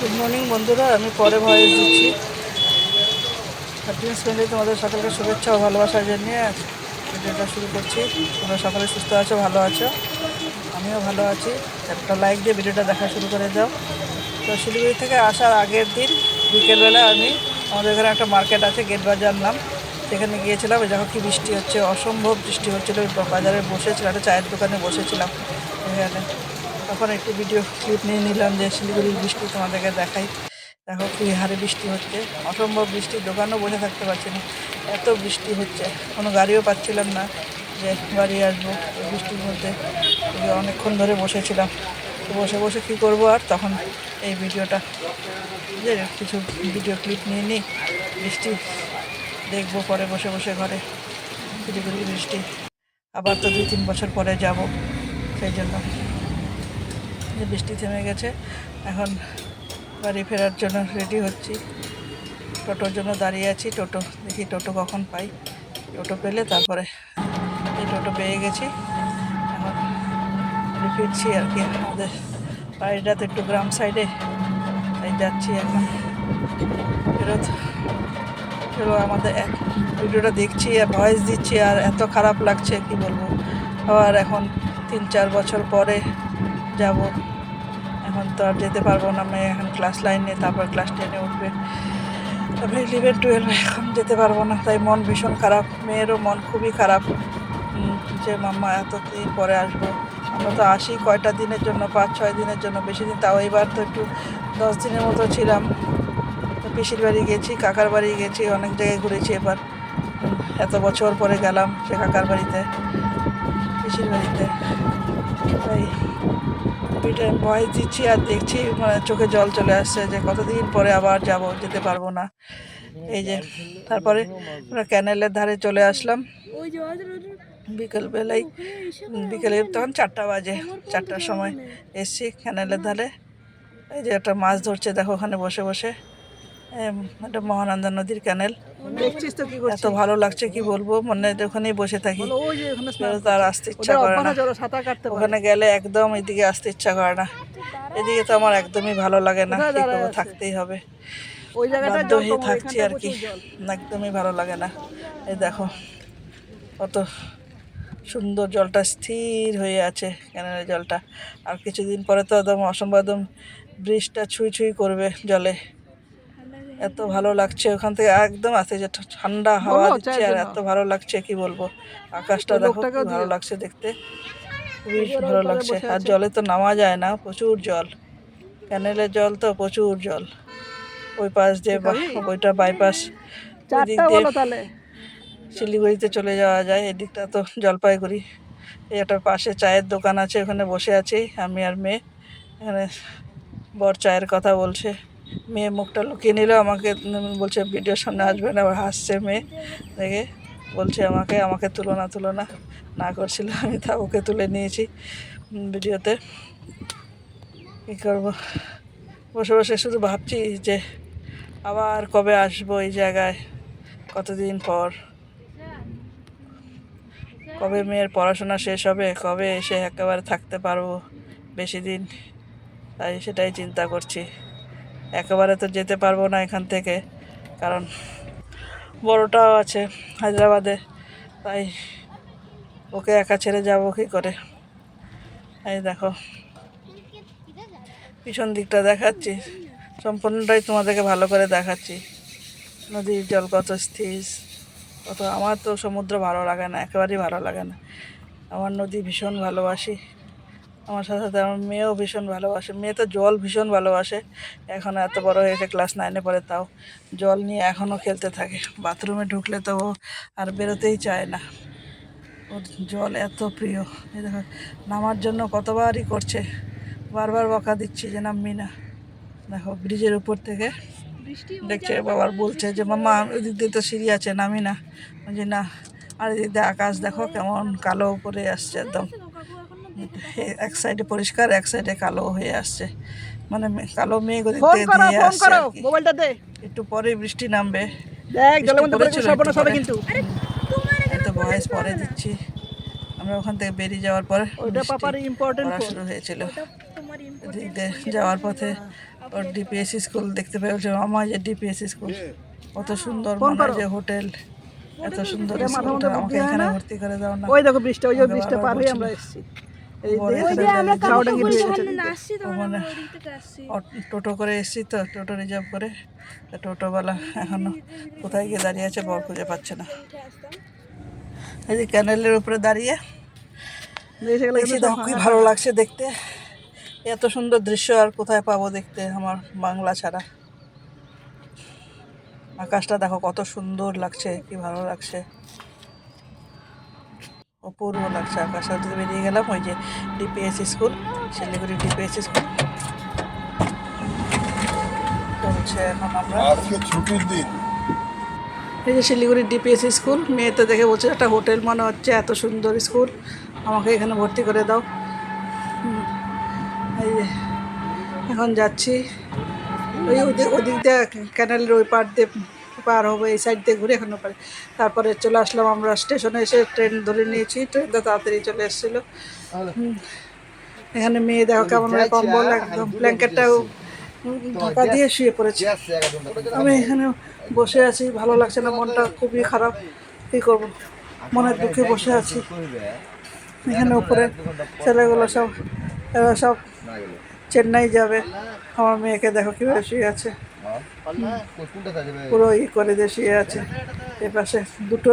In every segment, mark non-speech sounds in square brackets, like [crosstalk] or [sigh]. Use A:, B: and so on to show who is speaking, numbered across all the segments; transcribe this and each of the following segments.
A: Good morning বন্ধুরা। আমি পরে ভয়েস দিচ্ছি। হ্যাপিনেস ফ্রেন্ডে তোমাদের সকলকে শুভেচ্ছা ও ভালোবাসা জানিয়ে ভিডিওটা শুরু করছি। তোমরা সকলে সুস্থ আছো, ভালো আছো? আমিও ভালো আছি। একটা লাইক দিয়ে ভিডিওটা দেখা শুরু করে দাও। তো শিলিগুড়ি থেকে আসার আগের দিন বিকেলবেলা আমি আমাদের এখানে একটা মার্কেট আছে গেট বাজার নাম। সেখানে গিয়েছিলাম। দেখো কি বৃষ্টি হচ্ছে, অসম্ভব বৃষ্টি হচ্ছিল। বাজারে বসেছিলাম, একটা চায়ের দোকানে বসেছিলাম। এখানে তখন একটু ভিডিও ক্লিপ নিয়ে নিলাম যে শিলিগুড়ির বৃষ্টি তোমাদেরকে দেখাই। দেখো কি হারে বৃষ্টি হচ্ছে। অসম্ভব বৃষ্টি, দোকানও বসে থাকতে পারছি না। এত বৃষ্টি হচ্ছে। কোনো গাড়িও পাচ্ছিলাম না যে বাড়ি আসব। বৃষ্টির মধ্যে অনেকক্ষণ ধরে বসেছিলাম। বসে বসে কী করব আর তখন এই ভিডিওটা। যে কিছু ভিডিও ক্লিপ নিয়ে নিই। বৃষ্টি দেখব পরে বসে বসে ঘরে। শিলিগুড়ির বৃষ্টি। আবার তো দুই, তিন বছর পরে যাব। সেই জন্য। যে বৃষ্টি থেমে গেছে, এখন বাড়ি ফেরার জন্য রেডি হচ্ছি। টোটোর জন্য দাঁড়িয়ে আছি। টোটো, দেখি টোটো কখন পাই। টোটো পেলে তারপরে এই টোটো পেয়ে গেছি। এখন ফিরছি আর কি আমাদের বাড়িটা তো একটু গ্রাম সাইডে। তাই যাচ্ছি এখন। ফেরত চলো আমাদের ভিডিওটা দেখছি আর ভয়েস দিচ্ছি আর এত খারাপ লাগছে, কি বলব? আবার এখন তিন চার বছর পরে যাব। এখন তো আর যেতে পারব না মেয়ে এখন ক্লাস লাইনে তারপর ক্লাস টেনে উঠবে। তারপরে ইলেভেন টুয়েলভে এখন যেতে পারব না, তাই মন ভীষণ খারাপ, মেয়েরও মন খুবই খারাপ। যে মাম্মা এতদিন পরে আসব? আমরা তো আসি কয়টা দিনের জন্য, পাঁচ, ছয় দিনের জন্য, বেশি দিন তাও এবার তো একটু দশ দিনের মতো ছিলাম। পিসির বাড়ি গেছি, কাকার বাড়ি গেছি, অনেক জায়গায় ঘুরেছি এবার। এত বছর পরে গেলাম সে কাকার বাড়িতে, পিসির বাড়িতে। তাই ভিডিও ভয়েস দিচ্ছি আর দেখছি মানে চোখে জল চলে আসছে যে কতদিন পরে আবার যাব, যেতে পারব না। এই যে, তারপরে আমরা ক্যানেলের ধারে চলে আসলাম। বিকেলবেলায় বিকেলে তখন চারটা বাজে, চারটার সময় এসছি ক্যানেলের ধারে। এই যে একটা মাছ ধরছে, দেখো ওখানে বসে বসে। একটা মহানন্দা নদীর ক্যানেল
B: তো
A: এত ভালো লাগছে কি বলব? মনে ওখানেই বসে থাকি। তার আসতে ইচ্ছা করে না। ওখানে গেলে একদম এদিকে আসতে ইচ্ছা করে না। এদিকে তো আমার একদমই ভালো লাগে না। কি করব? থাকতেই হবে। বাধ্য হয়ে থাকছি আর কি। একদমই ভালো লাগে না। এই দেখো কত সুন্দর জলটা স্থির হয়ে আছে ক্যানেলের জলটা। আর কিছুদিন পরে তো একদম অসম্ভব একদম ব্রিজটা ছুঁই ছুঁই করবে জলে। এত ভালো লাগছে ওখান থেকে একদম আসতে যে ঠান্ডা হাওয়া দিচ্ছে আর এত ভালো লাগছে কি বলব? আকাশটা দেখো ভালো লাগছে দেখতে। খুবই ভালো লাগছে আর জলে তো নামা যায় না প্রচুর জল। ক্যানেলের জল তো প্রচুর জল। ওই পাশ দিয়ে ওইটা বাইপাস দিক দিয়ে শিলিগুড়িতে চলে যাওয়া যায় এদিকটা তো জলপাইগুড়ি। এই একটা পাশে চায়ের দোকান আছে ওখানে বসে আছি আমি আর মেয়ে। এখানে বর চায়ের কথা বলছে। মেয়ে মুখটা লুকিয়ে নিল, আমাকে বলছে, ভিডিওর সামনে আসবে না। আবার হাসছে মেয়ে, দেখে বলছে, আমাকে আমাকে তুলো না তুলো না। না করছিল, আমি তা ওকে তুলে নিয়েছি ভিডিওতে। কী করব? বসে বসে শুধু ভাবছি যে আবার কবে আসব এই জায়গায়, কতদিন পর? কবে মেয়ের পড়াশোনা শেষ হবে, কবে এসে একেবারে থাকতে পারব বেশি দিন? তাই সেটাই চিন্তা করছি। একেবারে তো যেতে পারব না এখান থেকে, কারণ বড়টাও আছে হায়দ্রাবাদে, তাই ওকে একা ছেড়ে যাব কী করে? এই দেখো, পিছন দিকটা দেখাচ্ছি, সম্পূর্ণটাই তোমাদেরকে ভালো করে দেখাচ্ছি। নদীর জল কত স্থির কত আমার তো সমুদ্র ভালো লাগে না, একেবারেই ভালো লাগে না। আমার নদী ভীষণ ভালোবাসি। আমার সাথে সাথে আমার মেয়েও ভীষণ ভালোবাসে। মেয়ে তো জল ভীষণ ভালোবাসে। এখন এত বড় হয়েছে ক্লাস নাইনে পড়ে তাও জল নিয়ে এখনও খেলতে থাকে। বাথরুমে ঢুকলে তো ও আর বেরোতেই চায় না। ওর জল এত প্রিয়। এই দেখো নামার জন্য কতবারই করছে। বারবার বকা দিচ্ছি যে নামবি না। দেখো ব্রিজের উপর থেকে দেখছে বাবার বলছে যে মামা ওদিক দিয়ে তো সিঁড়ি আছে নামি না। বলছি না। আর এদিক দিয়ে আকাশ দেখো কেমন কালো উপরে আসছে একদম। [laughs] এক সাইডে পরিষ্কার এক সাইডে কালো হয়ে আসছে। মানে কালো মেঘ ওদিক দিয়ে দিয়ে আসছে
B: করো
A: আর কি।
B: মোবাইলটা দে।
A: একটু পরে বৃষ্টি নামবে।
B: দেখ জলের মধ্যে পড়ে সর্বনাশ হবে কিন্তু।
A: এত ভয়েস পরে দিচ্ছি। আমরা ওখান থেকে বেরিয়ে যাওয়ার পরে
B: ওইটা পাপার ইম্পর্টেন্ট
A: পড়া শুরু হয়েছিল। যাওয়ার পথে ওর ডিপিএসসি স্কুল দেখতে পেয়ে বলছে মামা যে ডিপিএসসি স্কুল কত সুন্দর মনে যে হোটেল। এত সুন্দর আমাকে এখানে ভর্তি করে দাও না।
B: ওই দেখো বৃষ্টি ওই বৃষ্টি পার হয়ে আমরা এসেছি।
A: টোটো করে এসেছি তো টোটো রিজার্ভ করে। টোটোওয়ালা এখনও কোথায় গিয়ে দাঁড়িয়ে আছে বর খুঁজে পাচ্ছে না। এই যে ক্যানেলের উপরে দাঁড়িয়ে কি ভালো লাগছে দেখতে। এত সুন্দর দৃশ্য আর কোথায় পাবো দেখতে আমার বাংলা ছাড়া। আকাশটা দেখো কত সুন্দর লাগছে কি ভালো লাগছে। অপূর্ব লাগছে আকাশটা থেকে বেরিয়ে গেলাম ওই যে DPS school Siliguri DPS school. চলছে এখন আমরা।
C: আজকে ছুটির দিন।
A: এই যে শিলিগুড়ি ডিপিএস স্কুল মেয়ে তো দেখে বলছে একটা হোটেল মনে হচ্ছে এত সুন্দর স্কুল। আমাকে এখানে ভর্তি করে দাও। এই যে এখন যাচ্ছি। ওই ওদিক ওদিক দিয়ে ক্যানেলের ওই পার দিয়ে পার হব এই সাইড দিয়ে ঘুরে এখনও পারে। তারপরে চলে আসলাম আমরা স্টেশনে এসে ট্রেন ধরে নিয়েছি। ট্রেনটা তাড়াতাড়ি চলে এসেছিল। এখানে মেয়ে দেখো কেমন কম্বল একদম ব্ল্যাঙ্কেটটাও ঢাকা দিয়ে শুয়ে পড়েছে। আমি এখানে বসে আছি ভালো লাগছে না মনটা খুবই খারাপ। কী করব? মনের দুঃখে বসে আছি। এখানে উপরে ছেলেগুলো সব এরা সব চেন্নাই যাবে। আমার মেয়েকে দেখো কীভাবে শুয়ে আছে। পুরো ই করে দিয়ে শুয়ে আছে। এ পাশে দুটো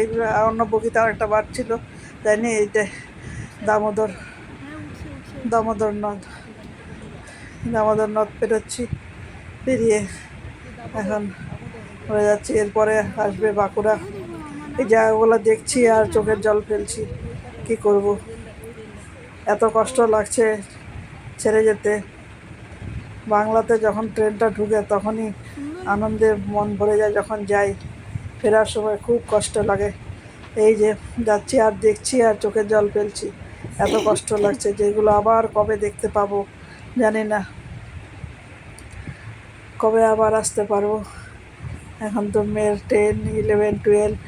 A: এই অন্য বগিতে আর একটা বার ছিল। জানি এইটা দামোদর দামোদর নদ। দামোদর নদ পেরোচ্ছি, পেরিয়ে এখন হয়ে যাচ্ছি। এরপরে আসবে বাঁকুড়া। এই জায়গাগুলো দেখছি আর চোখের জল ফেলছি। কি করব? এত কষ্ট লাগছে ছেড়ে যেতে। বাংলাতে যখন ট্রেনটা ঢুকে তখনই আনন্দে মন ভরে যায় যখন যাই। ফেরার সময় খুব কষ্ট লাগে। এই যে যাচ্ছি আর দেখছি আর চোখের জল ফেলছি। এত কষ্ট লাগছে যেগুলো আবার কবে দেখতে পাবো জানি না। কবে আবার আসতে পারব? এখন তো মেয়ের টেন, ইলেভেন, টুয়েলভ,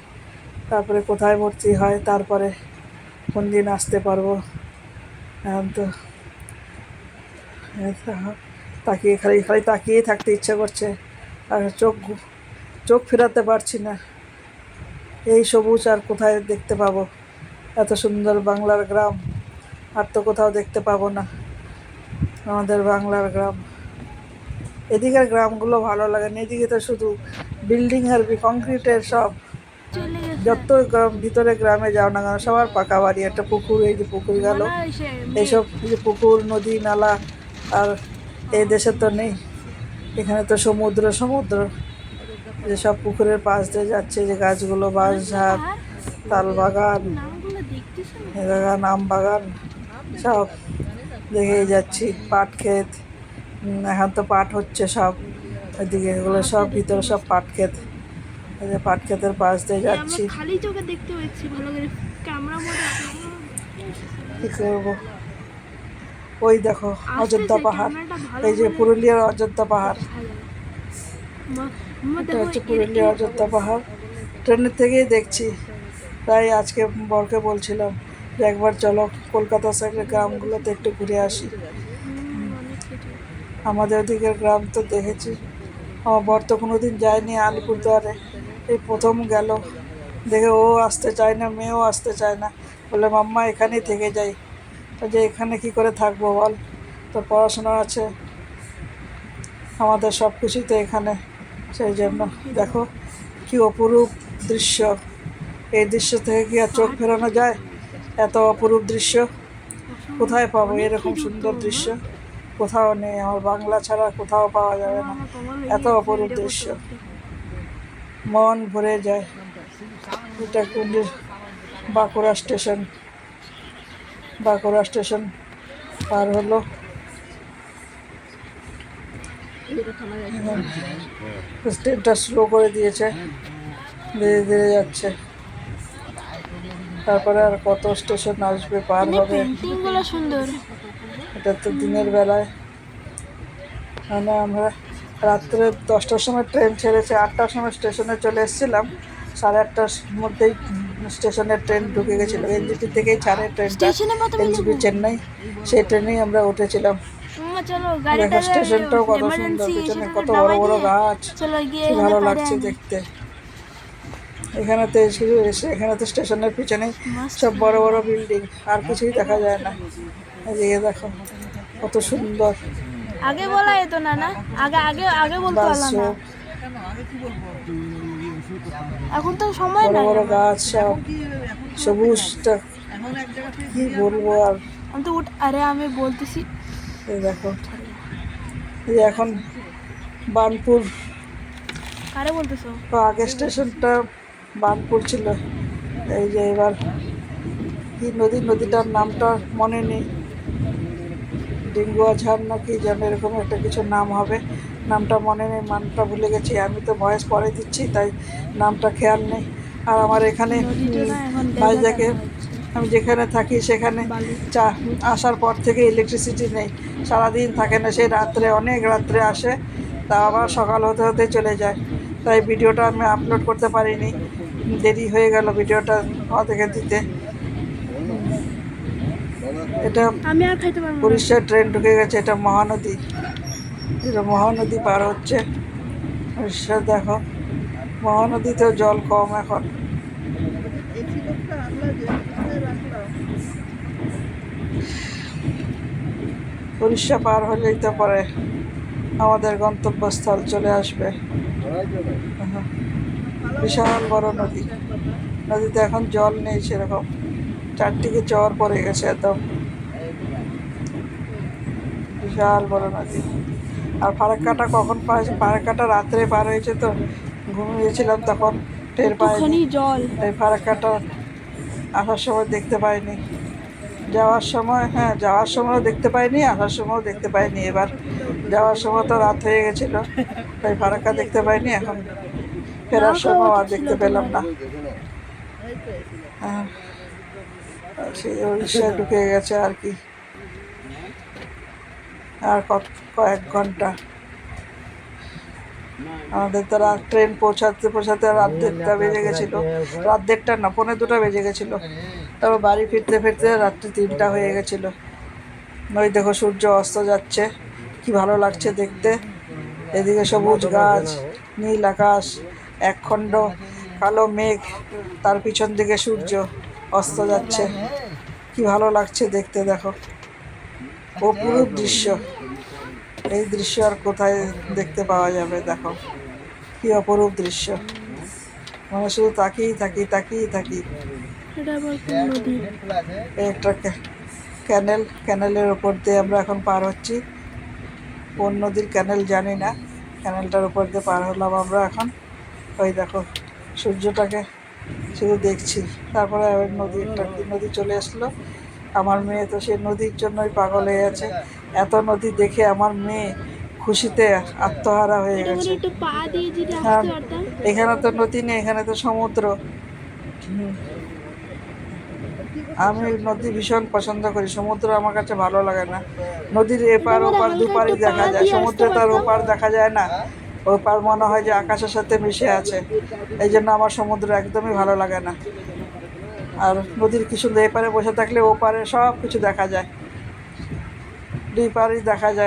A: তারপরে কোথায় ভর্তি হয়, তারপরে কোন দিন আসতে পারব? এখন তো। তাকিয়ে খালি খালি তাকিয়েই থাকতে ইচ্ছে করছে। আর চোখ চোখ ফেরাতে পারছি না। এই সবুজ আর কোথায় দেখতে পাবো? এত সুন্দর বাংলার গ্রাম আর তো কোথাও দেখতে পাবো না। আমাদের বাংলার গ্রাম। এদিকের গ্রামগুলো ভালো লাগে না এদিকে তো শুধু বিল্ডিং আর কংক্রিটের সব। যত গ্রাম ভিতরে গ্রামে যাও না কেন সবার পাকা বাড়ি একটা পুকুর এই যে পুকুর গেল। এইসব পুকুর নদী নালা আর এই দেশে তো নেই। এখানে তো সমুদ্র সমুদ্র। যে সব পুকুরের পাশ দিয়ে যাচ্ছে যে গাছগুলো বাঁশঝাড় তাল বাগান বাগান আম বাগান সব দেখেই যাচ্ছি। পাট ক্ষেত এখন তো পাট হচ্ছে সব। ওইদিকে এগুলো সব ভিতরে সব পাট ক্ষেত। পাট ক্ষেতের পাশ দিয়ে যাচ্ছি।
D: খালি চোখে দেখতে পাচ্ছি ভালো করে। ক্যামেরা
A: কী করব? ওই দেখো অযোধ্যা পাহাড়। এই যে পুরুলিয়ার অযোধ্যা পাহাড়।
D: যায়।
A: এটা হচ্ছে
D: এর-
A: পুরুলিয়া অযোধ্যা পাহাড়। ট্রেনের থেকেই দেখছি। তাই আজকে বরকে বলছিলাম যে একবার চলো কলকাতা সাইডের গ্রামগুলোতে একটু ঘুরে আসি। আমাদের ওদিকের গ্রাম তো দেখেছি। আমার বর তো কোনো দিন যায়নি আলিপুরদুয়ারে। এই প্রথম গেল। দেখে ও আসতে চায় না মেয়েও আসতে চায় না। বলে মাম্মা এখানেই থেকে যাই। তো যে এখানে কি করে থাকব বল? তো পড়াশোনা আছে। আমাদের সব কিছুই তো এখানে। সেই জন্য দেখো কি অপরূপ দৃশ্য। এই দৃশ্য থেকে কি আর চোখ ফেরানো যায়? এত অপরূপ দৃশ্য। কোথায় পাবো? এরকম সুন্দর দৃশ্য। কোথাও নেই। আমার বাংলা ছাড়া কোথাও পাওয়া যাবে না। এত অপরূপ দৃশ্য। মন ভরে যায়। এটা কুন্ডির বাঁকুড়া স্টেশন। বাঁকুড়া স্টেশন পার হলো। ট্রেনটা স্লো করে দিয়েছে ধীরে ধীরে যাচ্ছে। তারপরে আর কত স্টেশন আসবে পার হবে?
D: সুন্দর।
A: এটা তো দিনের বেলায়। মানে আমরা রাত্রে দশটার সময় ট্রেন ছেড়েছে আটটার সময় স্টেশনে চলে এসেছিলাম। সাড়ে আটটার মধ্যেই স্টেশনের ট্রেন ঢুকে গেছিল। এনজিপি থেকেই ছাড়ে ট্রেনটা।
D: স্টেশনে
A: এনজিপি চেন্নাই সেই ট্রেনেই আমরা উঠেছিলাম। দেখো স্টেশনটাও কত সুন্দর পিছনে কত বড় বড় গাছ। ভালো লাগছে। দেখতে। এখানেতে শুধু এসে এখানে তো স্টেশনের পিছনে সব বড় বড় বিল্ডিং আর কিছুই দেখা যায় না। এদিকে দেখো কত সুন্দর।
D: আগে বলা যেত না না? আগে আগে আগে বলতে পারলাম না। এখন তো সময়
A: বড়
D: নাই
A: বড় গাছ সব সবুজটা কি বলব আর?
D: আমি তো উঠ আরে আমি বলতেছি।
A: এই দেখো এই এখন বানপুর
D: কারে বলতেছো?
A: তো আগের স্টেশনটা বানপুর ছিল। এই যে এবার কি নদী নদীটার নামটা মনে নেই। ডিঙ্গুয়া ঝাড় না কি যেন এরকম একটা কিছু নাম হবে। নামটা মনে নেই নামটা ভুলে গেছি আমি তো বয়স পরে দিচ্ছি তাই নামটা খেয়াল নেই। আর আমার এখানে ভাইজাকে আমি যেখানে থাকি সেখানে চা আসার পর থেকে ইলেকট্রিসিটি নেই। সারাদিন থাকে না সেই রাত্রে অনেক রাত্রে আসে তা আবার সকাল হতে হতে চলে যায়। তাই ভিডিওটা আমি আপলোড করতে পারিনি দেরি হয়ে গেল ভিডিওটা থেকে দিতে। এটা উড়িষ্যার ট্রেন ঢুকে গেছে এটা মহানদী। এটা মহানদী পার হচ্ছে। উড়িষ্যা দেখো মহানদীতেও জল কম এখন। উড়িষ্যা পার হলেই তো পরে আমাদের গন্তব্যস্থল চলে আসবে। বিশাল বড় নদী। নদীতে এখন জল নেই সেরকম। চারদিকে চর পড়ে গেছে একদম। বিশাল বড় নদী। আর ফারাক্কাটা কখন পাই ফারাক্কাটা রাত্রে পার হয়েছে তো ঘুমিয়েছিলাম তখন টের পাইনি।
D: জল।
A: এই ফারাক্কাটা আসার সময় দেখতে পাইনি। যাওয়ার সময় হ্যাঁ যাওয়ার সময়ও দেখতে পাইনি আসার সময়ও দেখতে পাইনি। এবার যাওয়ার সময় তো রাত হয়ে গেছিল তাই ফারাক্কা দেখতে পাইনি। এখন ফেরার সময় আর দেখতে পেলাম না। হ্যাঁ সেই উড়িষ্যায় ঢুকে গেছে আর কি। আর কত, কয়েক ঘণ্টা। আমাদের তো রাত ট্রেন পৌঁছাতে পৌঁছাতে রাত দেড়টা বেজে গেছিল। রাত দেড়টা না, পৌনে দুটা বেজে গেছিল। তারপর বাড়ি ফিরতে ফিরতে রাত্রি তিনটা হয়ে গেছিল। ওই দেখো সূর্য অস্ত যাচ্ছে, কি ভালো লাগছে দেখতে। এদিকে সবুজ গাছ, নীল আকাশ, একখণ্ড কালো মেঘ, তার পিছন দিকে সূর্য অস্ত যাচ্ছে। কি ভালো লাগছে দেখতে দেখো। অপরূপ দৃশ্য। এই দৃশ্য আর কোথায় দেখতে পাওয়া যাবে দেখো। কি অপরূপ দৃশ্য। মানে শুধু তাকিয়েই থাকি তাকিয়েই থাকি। একটা ক্যানেল ক্যানেলের ওপর দিয়ে আমরা এখন পার হচ্ছি। কোন নদীর ক্যানেল জানি না। ক্যানেলটার উপর দিয়ে পার হলাম আমরা এখন। ওই দেখো সূর্যটাকে শুধু দেখছি। তারপরে নদী একটা নদী চলে আসলো? আমার মেয়ে তো সেই নদীর জন্যই পাগল হয়ে আছে এত নদী দেখে আমার মেয়ে খুশিতে আত্মহারা হয়ে গেছে। হ্যাঁ এখানে তো নদী নেই এখানে তো সমুদ্র। আমি নদী ভীষণ পছন্দ করি সমুদ্র আমার কাছে ভালো লাগে না। নদীর এপার ওপার দুপারই দেখা যায় সমুদ্রে তার ওপার দেখা যায় না। ওপার মনে হয় যে আকাশের সাথে মিশে আছে। এই জন্য আমার সমুদ্র একদমই ভালো লাগে না। আর নদীর কিছু এপারে বসে থাকলে ওপারে সব কিছু দেখা যায়। দুই পারেই দেখা যায়।